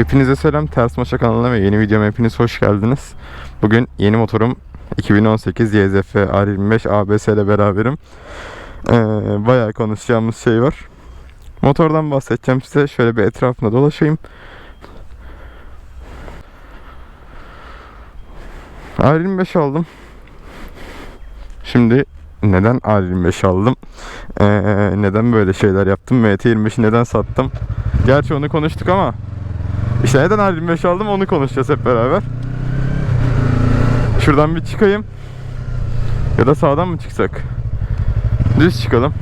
Hepinize selam. Ters Maşa kanalına ve yeni videoma hepiniz hoş geldiniz. Bugün yeni motorum 2018 YZF R25 ABS ile beraberim. Ee, bayağı konuşacağımız şey var. Motordan bahsedeceğim size. Şöyle bir etrafına dolaşayım. R25 aldım. Şimdi neden R25 aldım? Ee, neden böyle şeyler yaptım? MT25'i neden sattım? Gerçi onu konuştuk ama işte neden R25 aldım onu konuşacağız hep beraber. Şuradan bir çıkayım. Ya da sağdan mı çıksak? Düz çıkalım.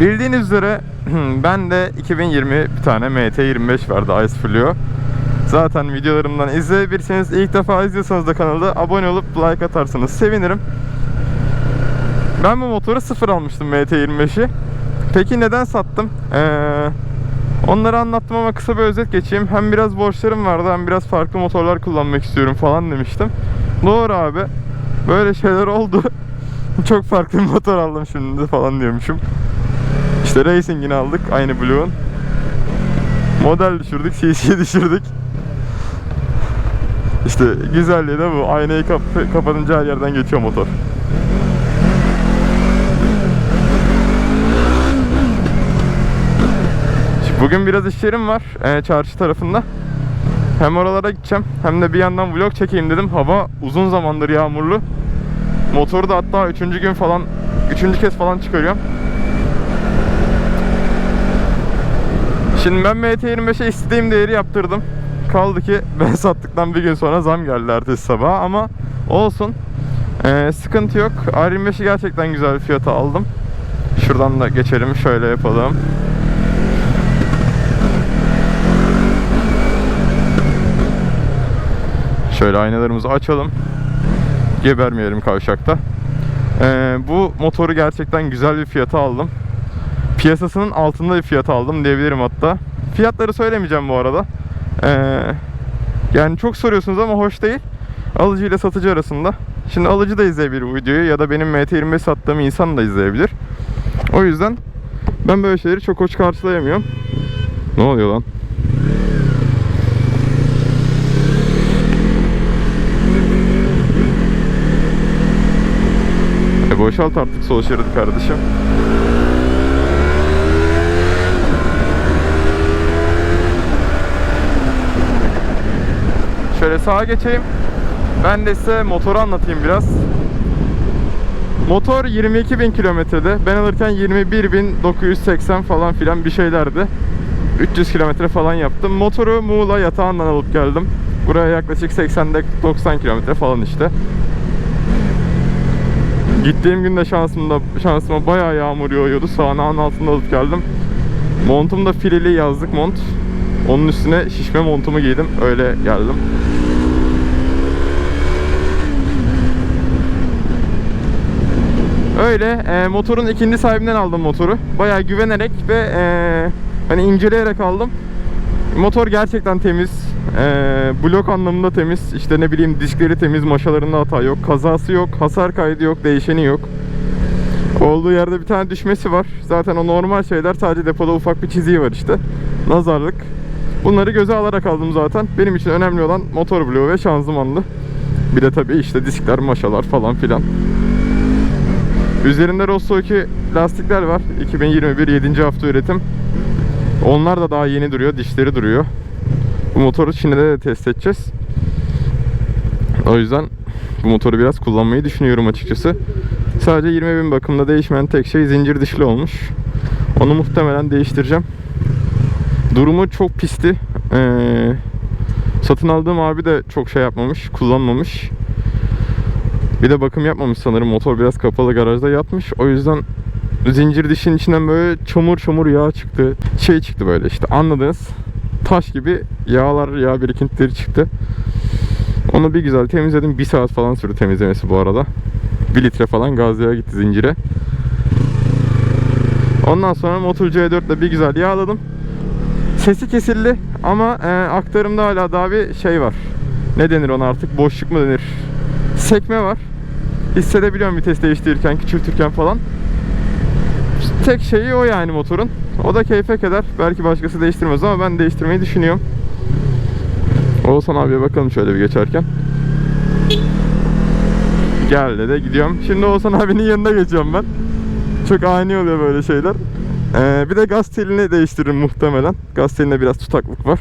Bildiğiniz üzere ben de 2020 bir tane MT25 vardı Ice Flio. Zaten videolarımdan izleyebilirsiniz. İlk defa izliyorsanız da kanalda abone olup like atarsanız sevinirim. Ben bu motoru sıfır almıştım MT25'i. Peki neden sattım? Ee, onları anlattım ama kısa bir özet geçeyim. Hem biraz borçlarım vardı hem biraz farklı motorlar kullanmak istiyorum falan demiştim. Doğru abi. Böyle şeyler oldu. Çok farklı bir motor aldım şimdi falan diyormuşum. İşte Racing'ini aldık aynı Blue'un. Model düşürdük, CC düşürdük. İşte güzelliği de bu. Aynayı kap- kapatınca her yerden geçiyor motor. Bugün biraz işlerim var e, çarşı tarafında. Hem oralara gideceğim hem de bir yandan vlog çekeyim dedim. Hava uzun zamandır yağmurlu. Motoru da hatta üçüncü gün falan, üçüncü kez falan çıkarıyorum. Şimdi ben MT25'e istediğim değeri yaptırdım. Kaldı ki ben sattıktan bir gün sonra zam geldi ertesi sabah ama olsun. Ee, sıkıntı yok. R25'i gerçekten güzel bir fiyata aldım. Şuradan da geçelim. Şöyle yapalım. Şöyle aynalarımızı açalım. Gebermeyelim kavşakta. Ee, bu motoru gerçekten güzel bir fiyata aldım. Piyasasının altında bir fiyat aldım diyebilirim hatta. Fiyatları söylemeyeceğim bu arada. Ee, yani çok soruyorsunuz ama hoş değil. Alıcı ile satıcı arasında. Şimdi alıcı da izleyebilir bu videoyu ya da benim MT25 sattığım insan da izleyebilir. O yüzden ben böyle şeyleri çok hoş karşılayamıyorum. Ne oluyor lan? Boşalt artık sol şeridi kardeşim. Şöyle sağa geçeyim. Ben de size motoru anlatayım biraz. Motor 22.000 kilometrede. Ben alırken 21.980 falan filan bir şeylerdi. 300 kilometre falan yaptım. Motoru Muğla yatağından alıp geldim. Buraya yaklaşık 80-90 kilometre falan işte. Gittiğim gün de şansımda, şansıma bayağı yağmur yağıyordu. Sağanağın altında alıp geldim. Montum da fileli yazlık mont. Onun üstüne şişme montumu giydim. Öyle geldim. Öyle e, motorun ikinci sahibinden aldım motoru. Bayağı güvenerek ve e, hani inceleyerek aldım. Motor gerçekten temiz. E, blok anlamında temiz. İşte ne bileyim diskleri temiz, maşalarında hata yok, kazası yok, hasar kaydı yok, değişeni yok. Olduğu yerde bir tane düşmesi var. Zaten o normal şeyler sadece depoda ufak bir çiziği var işte. Nazarlık. Bunları göze alarak aldım zaten. Benim için önemli olan motor bloğu ve şanzımanlı. Bir de tabii işte diskler, maşalar falan filan. Üzerinde Rosso 2 lastikler var. 2021 7. hafta üretim. Onlar da daha yeni duruyor. Dişleri duruyor. Bu motoru Çin'de de test edeceğiz. O yüzden bu motoru biraz kullanmayı düşünüyorum açıkçası. Sadece 20 bin bakımda değişmeyen tek şey zincir dişli olmuş. Onu muhtemelen değiştireceğim. Durumu çok pisti. Ee, satın aldığım abi de çok şey yapmamış, kullanmamış. Bir de bakım yapmamış sanırım. Motor biraz kapalı garajda yatmış. O yüzden zincir dişin içinden böyle çamur çamur yağ çıktı. Şey çıktı böyle işte anladınız. Taş gibi yağlar, yağ birikintileri çıktı. Onu bir güzel temizledim. Bir saat falan sürdü temizlemesi bu arada. 1 litre falan gaz yağı gitti zincire. Ondan sonra Motul C4 ile bir güzel yağladım. Sesi kesildi ama e, aktarımda hala daha bir şey var. Ne denir ona artık? Boşluk mu denir? Sekme var. Hissedebiliyorum vites değiştirirken, küçültürken falan. Tek şeyi o yani motorun. O da keyfe kadar. Belki başkası değiştirmez ama ben değiştirmeyi düşünüyorum. Oğuzhan abiye bakalım şöyle bir geçerken. Gel dedi gidiyorum. Şimdi Oğuzhan abinin yanına geçiyorum ben. Çok ani oluyor böyle şeyler. Ee, bir de gaz telini değiştiririm muhtemelen. Gaz telinde biraz tutaklık var.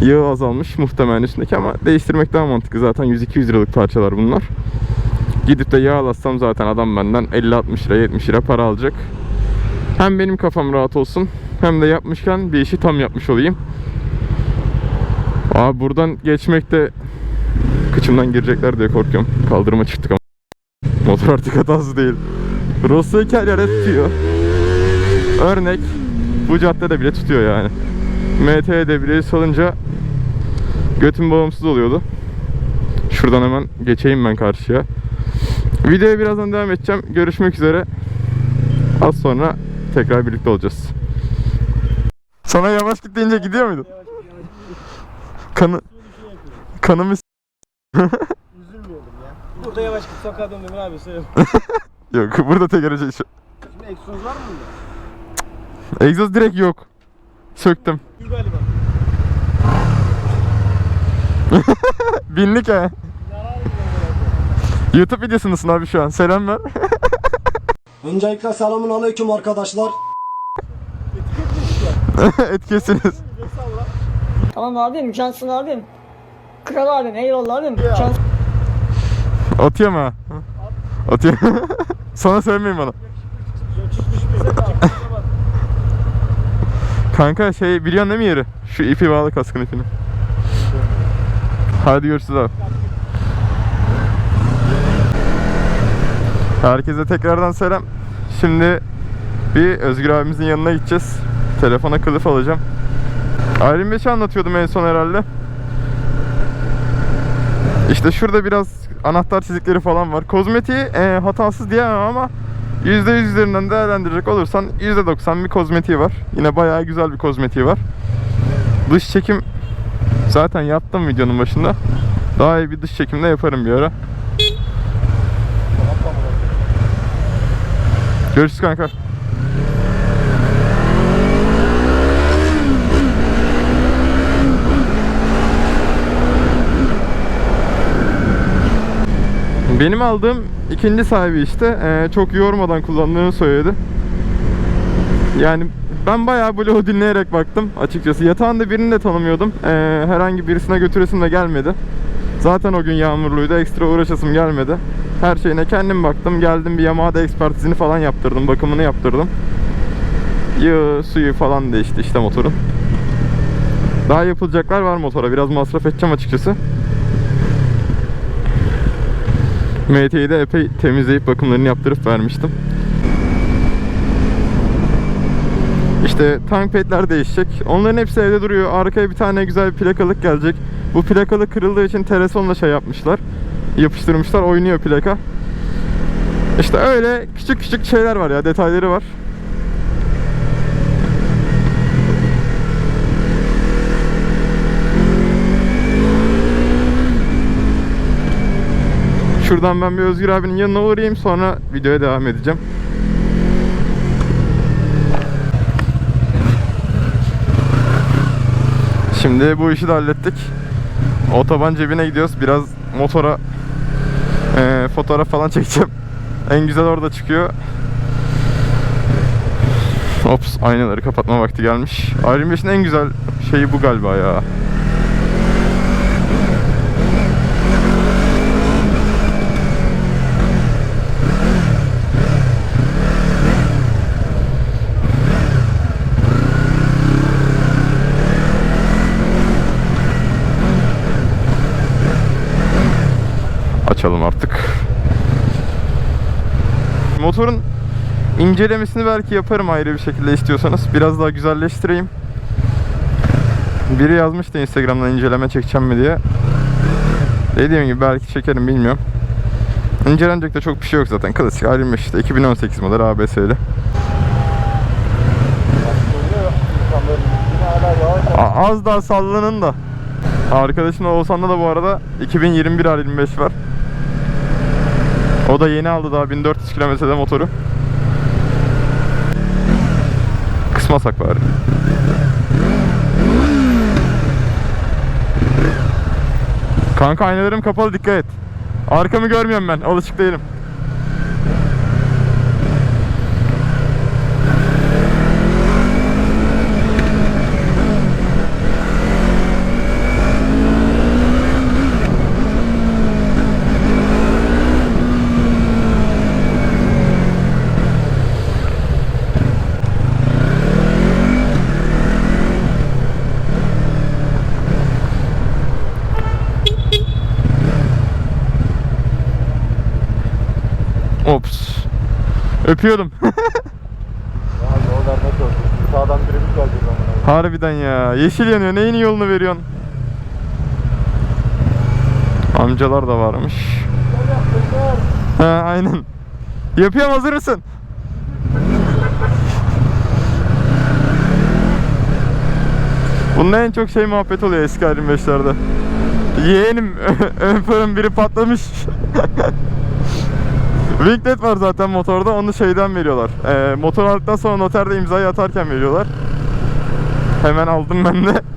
Yağı azalmış muhtemelen üstündeki ama değiştirmek daha mantıklı. Zaten 100-200 liralık parçalar bunlar. Gidip de yağlatsam zaten adam benden 50-60 lira 70 lira para alacak. Hem benim kafam rahat olsun hem de yapmışken bir işi tam yapmış olayım. Abi buradan geçmekte kıçımdan girecekler diye korkuyorum. Kaldırıma çıktık ama. Motor artık hatası değil. Rosso her yere tutuyor. Örnek bu caddede bile tutuyor yani. MT'de bile salınca götüm bağımsız oluyordu. Şuradan hemen geçeyim ben karşıya. Videoya birazdan devam edeceğim. Görüşmek üzere. Az sonra tekrar birlikte olacağız. Sana yavaş git deyince gidiyor muydun? Kanı kanımı Üzülmüyordum ya. Burada yavaş git sokağa döndüm abi söyle. yok. Burada tekerece şu. Şimdi egzoz var mı bunda? Egzoz direkt yok. Söktüm. Dur galiba. Binlik mı YouTube videosundasın abi şu an. Selam ver. Öncelikle selamun aleyküm arkadaşlar. Etkisiniz. Tamam abim, cansın abim. Kral abim, eyvallah abim. Cansın. Atıyor mu? Atıyor. Sana söylemeyin bana. Kanka şey biliyorsun değil mi yeri? Şu ipi bağlı kaskın ipini. Hadi görüşürüz abi. Herkese tekrardan selam. Şimdi bir Özgür abimizin yanına gideceğiz. Telefona kılıf alacağım. Aylin Beş'i anlatıyordum en son herhalde. İşte şurada biraz anahtar çizikleri falan var. Kozmetiği e, hatasız diyemem ama %100 üzerinden değerlendirecek olursan %90 bir kozmetiği var. Yine bayağı güzel bir kozmetiği var. Dış çekim zaten yaptım videonun başında. Daha iyi bir dış çekim de yaparım bir ara. Görüşürüz kanka. Benim aldığım ikinci sahibi işte eee, çok yormadan kullandığını söyledi. Yani ben bayağı bloğu dinleyerek baktım açıkçası. Yatağında birini de tanımıyordum. Eee, herhangi birisine götüresim de gelmedi. Zaten o gün yağmurluydu. Ekstra uğraşasım gelmedi. Her şeyine kendim baktım. Geldim bir Yamaha'da ekspertizini falan yaptırdım. Bakımını yaptırdım. Yağı, suyu falan değişti işte motorun. Daha yapılacaklar var motora. Biraz masraf edeceğim açıkçası. MT'yi de epey temizleyip bakımlarını yaptırıp vermiştim. İşte tank pedler değişecek. Onların hepsi evde duruyor. Arkaya bir tane güzel bir plakalık gelecek. Bu plakalık kırıldığı için teresonla şey yapmışlar. Yapıştırmışlar. Oynuyor plaka. İşte öyle küçük küçük şeyler var ya. Detayları var. Şuradan ben bir Özgür abinin yanına uğrayayım sonra videoya devam edeceğim. Şimdi bu işi de hallettik. Otoban cebine gidiyoruz. Biraz motora eee, fotoğraf falan çekeceğim. En güzel orada çıkıyor. Ops aynaları kapatma vakti gelmiş. Iron Beş'in en güzel şeyi bu galiba ya. Açalım artık. Motorun incelemesini belki yaparım ayrı bir şekilde istiyorsanız. Biraz daha güzelleştireyim. Biri yazmıştı Instagram'dan inceleme çekeceğim mi diye. Dediğim gibi belki çekerim bilmiyorum. İncelenecek de çok bir şey yok zaten. Klasik Iron işte 2018 model ABS'li. Az daha sallanın da. Arkadaşın Oğuzhan'da da bu arada 2021 R25 var. O da yeni aldı daha 1400 kilometrede motoru. Uçmasak bari. Kanka aynalarım kapalı dikkat et. Arkamı görmüyorum ben. Alışık değilim. Ops. Öpüyordum. Sağdan birimiz var buradan. Harbiden ya. Yeşil yanıyor. Neyin yolunu veriyorsun? Amcalar da varmış. He aynen. Yapıyorum hazır mısın? Bunda en çok şey muhabbet oluyor eski 25'lerde. Yeğenim ön farın biri patlamış. Winglet var zaten motorda onu şeyden veriyorlar. Ee, motor aldıktan sonra noterde imzayı atarken veriyorlar. Hemen aldım ben de.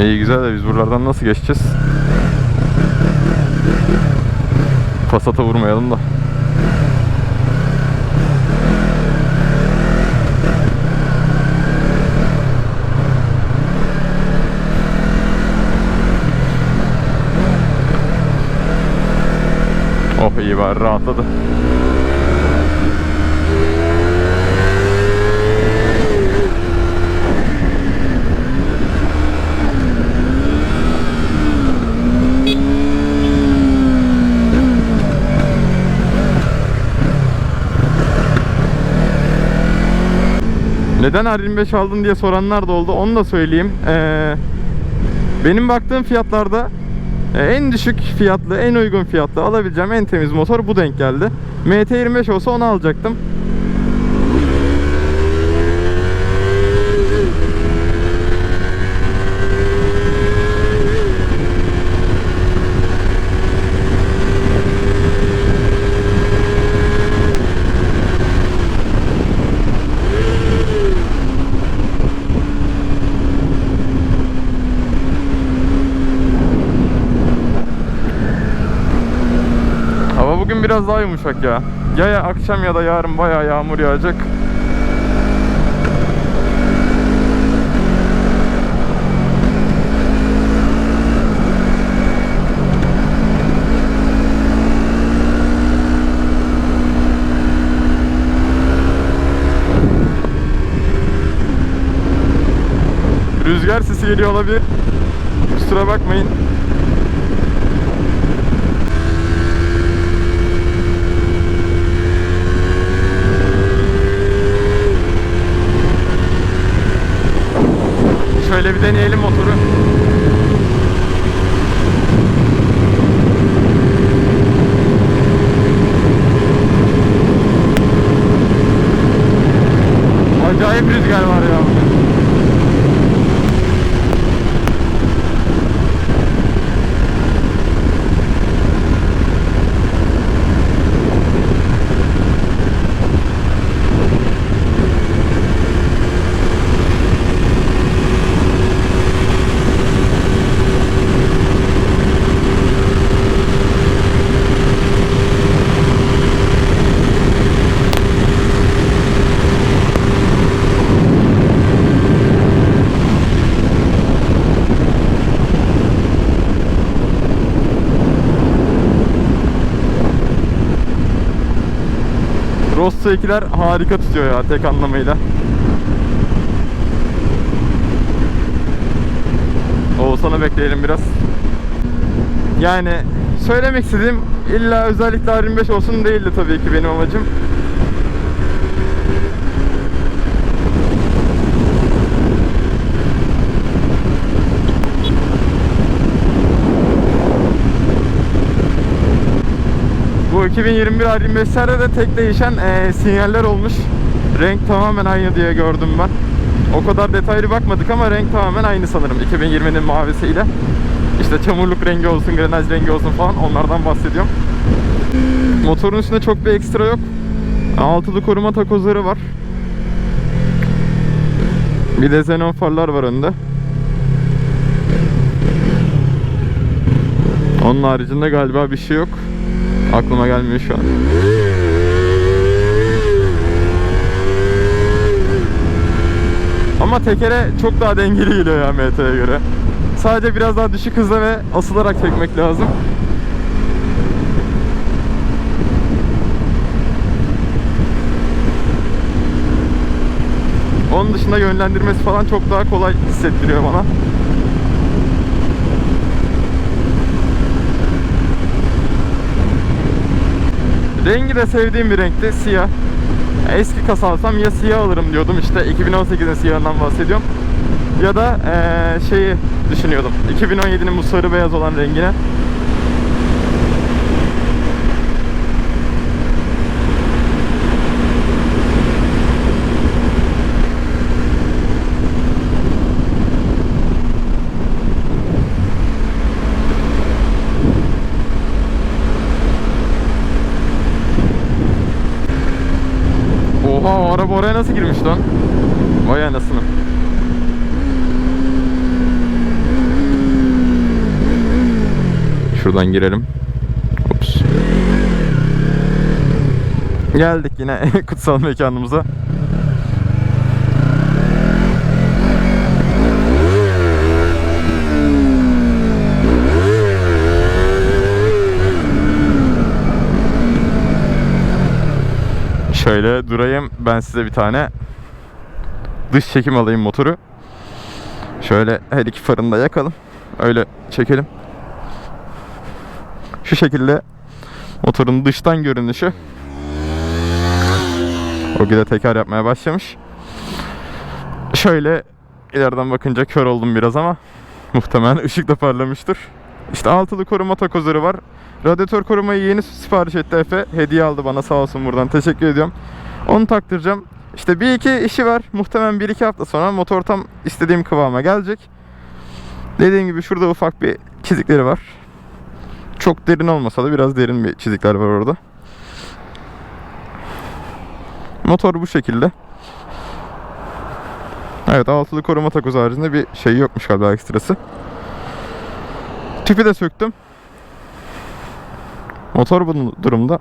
İyi güzel de biz buralardan nasıl geçeceğiz? Pasata vurmayalım da. Oh iyi bari rahatladı. Neden R25 aldın diye soranlar da oldu. Onu da söyleyeyim. Ee, benim baktığım fiyatlarda e, en düşük fiyatlı, en uygun fiyatlı alabileceğim en temiz motor bu denk geldi. MT25 olsa onu alacaktım. Hava bugün biraz daha yumuşak ya. Ya, ya akşam ya da yarın bayağı yağmur yağacak. Rüzgar sesi geliyor olabilir. Kusura bakmayın. Şöyle bir deneyelim motoru. Acayip rüzgar var ya bugün. Rosso 2'ler harika tutuyor ya tek anlamıyla. Oğuzhan'ı bekleyelim biraz. Yani söylemek istediğim illa özellikle R25 olsun değildi tabii ki benim amacım. 2021 R25'lerde de tek değişen eee, sinyaller olmuş. Renk tamamen aynı diye gördüm ben. O kadar detaylı bakmadık ama renk tamamen aynı sanırım 2020'nin mavisiyle. İşte çamurluk rengi olsun, grenaj rengi olsun falan onlardan bahsediyorum. Motorun üstünde çok bir ekstra yok. Altılı koruma takozları var. Bir de xenon farlar var önde. Onun haricinde galiba bir şey yok. Aklıma gelmiyor şu an. Ama tekere çok daha dengeli geliyor ya MT'ye göre. Sadece biraz daha düşük hızla ve asılarak çekmek lazım. Onun dışında yönlendirmesi falan çok daha kolay hissettiriyor bana. Rengi de sevdiğim bir renkti. Siyah. Eski kasa alsam ya siyah alırım diyordum işte 2018'in siyahından bahsediyorum. Ya da eee, şeyi düşünüyordum. 2017'nin bu sarı beyaz olan rengine. Girmiş lan? Vay anasını. Şuradan girelim. Ops. Geldik yine kutsal mekanımıza. Şöyle durayım ben size bir tane dış çekim alayım motoru. Şöyle her iki farını da yakalım. Öyle çekelim. Şu şekilde motorun dıştan görünüşü. O de teker yapmaya başlamış. Şöyle ileriden bakınca kör oldum biraz ama muhtemelen ışık da parlamıştır. İşte altılı koruma takozları var. Radyatör korumayı yeni sipariş etti Efe. Hediye aldı bana sağ olsun buradan. Teşekkür ediyorum. Onu taktıracağım. İşte bir iki işi var. Muhtemelen bir iki hafta sonra motor tam istediğim kıvama gelecek. Dediğim gibi şurada ufak bir çizikleri var. Çok derin olmasa da biraz derin bir çizikler var orada. Motor bu şekilde. Evet altılı koruma takozu haricinde bir şey yokmuş galiba ekstrası. Tüpü de söktüm. Motor bu durumda.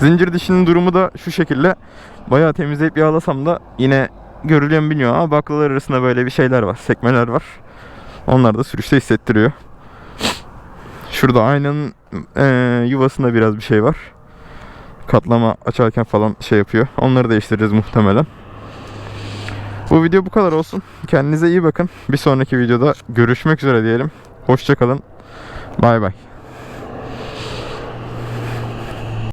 Zincir dişinin durumu da şu şekilde. Bayağı temizleyip yağlasam da yine görülüyor mu bilmiyorum ama baklalar arasında böyle bir şeyler var. Sekmeler var. Onlar da sürüşte hissettiriyor. Şurada aynanın eee, yuvasında biraz bir şey var. Katlama açarken falan şey yapıyor. Onları değiştireceğiz muhtemelen. Bu video bu kadar olsun. Kendinize iyi bakın. Bir sonraki videoda görüşmek üzere diyelim. Hoşçakalın. Bay bay.